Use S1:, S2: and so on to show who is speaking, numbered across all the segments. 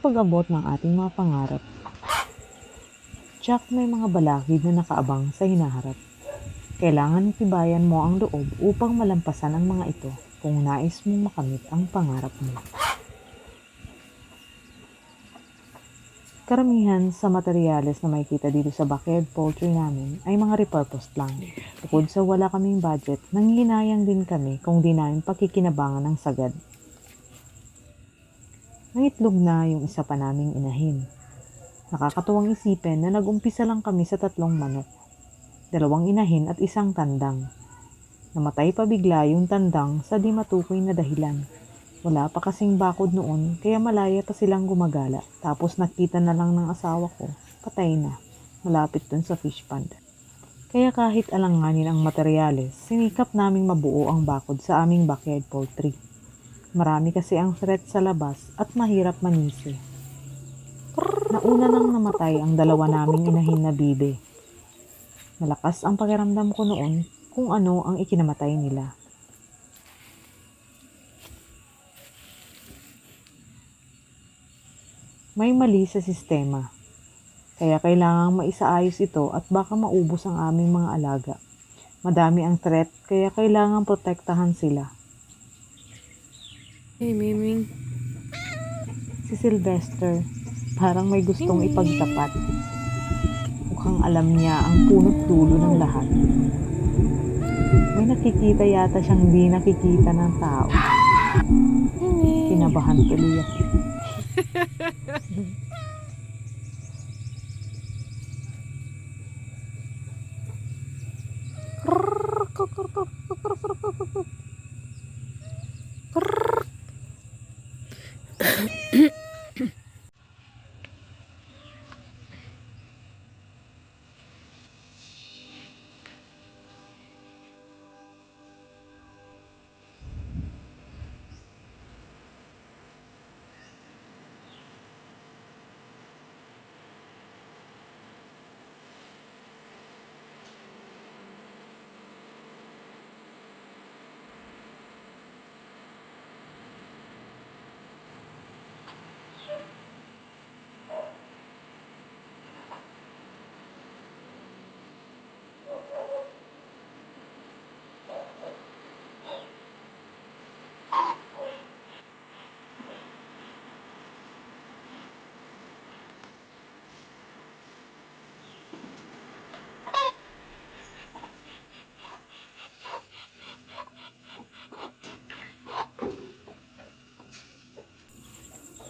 S1: pag-abot ng ating mga pangarap. Jack may mga balakid na nakaabang sa hinaharap. Kailangan tibayan mo ang loob upang malampasan ang mga ito kung nais mong makamit ang pangarap mo. Karamihan sa materyales na makikita dito sa backyard poultry namin ay mga repurposed lang. Bukod sa wala kaming budget, nanghihinayang din kami kung di namin pakikinabangan ng sagad. Nangitlog na yung isa pa naming inahin. Nakakatuwang isipin na nag-umpisa lang kami sa tatlong manok. Dalawang inahin at isang tandang. Namatay pa bigla yung tandang sa di matukoy na dahilan. Wala pa kasing bakod noon kaya malaya pa silang gumagala. Tapos nakita na lang ng asawa ko, patay na, malapit dun sa fish pond. Kaya kahit alanganin ang materyales, sinikap naming mabuo ang bakod sa aming backyard poultry. Marami kasi ang threat sa labas at mahirap manisi. Nauna nang namatay ang dalawa naming inahin na bibe. Malakas ang pakiramdam ko noon kung ano ang ikinamatay nila. May mali sa sistema. Kaya kailangang maisaayos ito at baka maubos ang aming mga alaga. Madami ang threat kaya kailangang protektahan sila.
S2: Hey, Miming.
S1: Si Sylvester, parang may gustong ipagtapat. Mukhang alam niya ang punot dulo ng lahat. May nakikita yata siyang di nakikita ng tao. Kinabahan tuloy ako.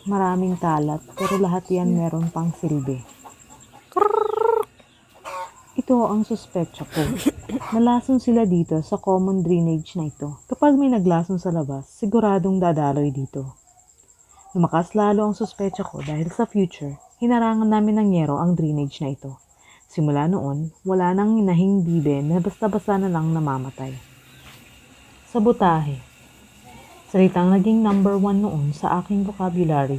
S1: Maraming kalat, pero lahat yan meron pang silbi. Ito ang suspetsa ko. Nalason sila dito sa common drainage na ito. Kapag may naglason sa labas, siguradong dadaloy dito. Lumakas lalo ang suspetsa ko dahil sa future, hinarangan namin ng yero ang drainage na ito. Simula noon, wala nang inahing bibe na basta-basta na lang namamatay. Sabotahe. Salitang naging number one noon sa aking vocabulary.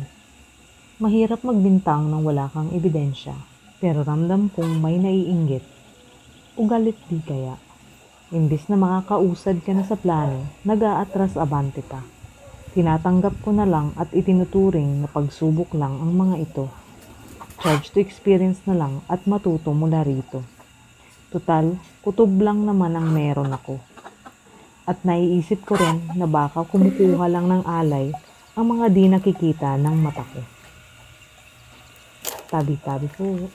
S1: Mahirap magbintang nang wala kang ebidensya, pero ramdam kong may naiinggit. Ugalit di kaya. Imbis na makakausad ka na sa plano, nag-aatras abante pa. Tinatanggap ko na lang at itinuturing na pagsubok lang ang mga ito. Charge to experience na lang at matuto mula rito. Tutal, kutob lang naman ang meron ako. At naiisip ko rin na baka kumukuha lang ng alay ang mga di nakikita ng mata ko. Tabi-tabi po.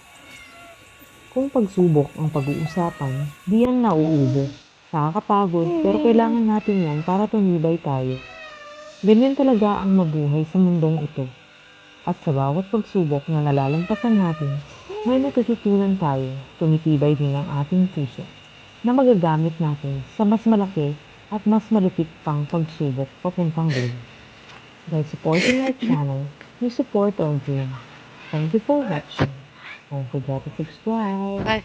S1: Kung pagsubok ang pag-uusapan, di yan nauubo. Nakakapagod, pero kailangan natin yan para tumibay tayo. Ganyan talaga ang mabuhay sa mundong ito. At sa bawat pagsubok na nalalampasan natin, may natututunan tayo, tumitibay din ang ating puso na magagamit natin sa mas malaki at mas malupit pang pagsubok papuntang dulo. By supporting our channel, you support our dream. Thank you for watching. Don't forget to subscribe.
S2: Bye.